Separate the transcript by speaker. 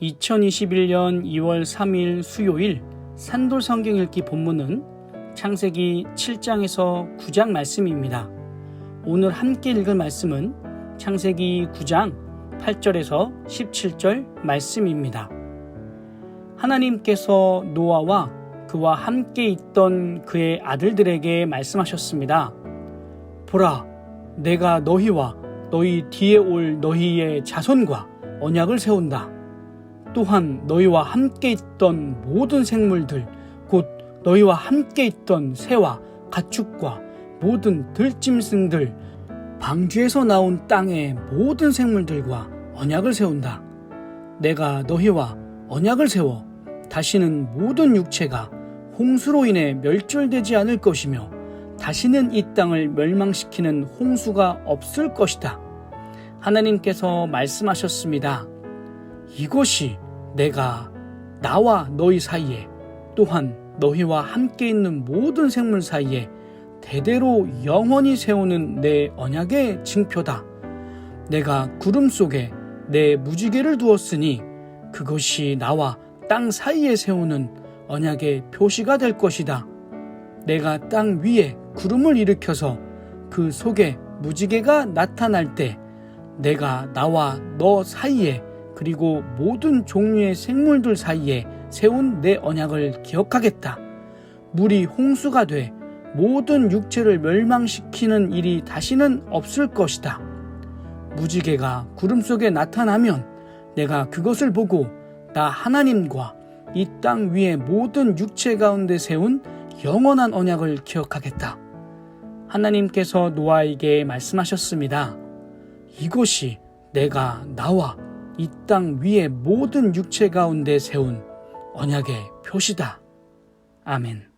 Speaker 1: 2021년 2월 3일 수요일 산돌 성경 읽기 본문은 창세기 7장에서 9장 말씀입니다. 오늘 함께 읽을 말씀은 창세기 9장 8절에서 17절 말씀입니다. 하나님께서 노아와 그와 함께 있던 그의 아들들에게 말씀하셨습니다. 보라, 내가 너희와 너희 뒤에 올 너희의 자손과 언약을 세운다. 또한 너희와 함께 있던 모든 생물들, 곧 너희와 함께 있던 새와 가축과 모든 들짐승들, 방주에서 나온 땅의 모든 생물들과 언약을 세운다. 내가 너희와 언약을 세워 다시는 모든 육체가 홍수로 인해 멸절되지 않을 것이며 다시는 이 땅을 멸망시키는 홍수가 없을 것이다. 하나님께서 말씀하셨습니다. 이것이 내가 나와 너희 사이에 또한 너희와 함께 있는 모든 생물 사이에 대대로 영원히 세우는 내 언약의 징표다. 내가 구름 속에 내 무지개를 두었으니 그것이 나와 땅 사이에 세우는 언약의 표시가 될 것이다. 내가 땅 위에 구름을 일으켜서 그 속에 무지개가 나타날 때 내가 나와 너 사이에 그리고 모든 종류의 생물들 사이에 세운 내 언약을 기억하겠다. 물이 홍수가 돼 모든 육체를 멸망시키는 일이 다시는 없을 것이다. 무지개가 구름 속에 나타나면 내가 그것을 보고 나 하나님과 이 땅 위의 모든 육체 가운데 세운 영원한 언약을 기억하겠다. 하나님께서 노아에게 말씀하셨습니다. 이것이 내가 나와 이 땅 위의 모든 육체 가운데 세운 언약의 표시다. 아멘.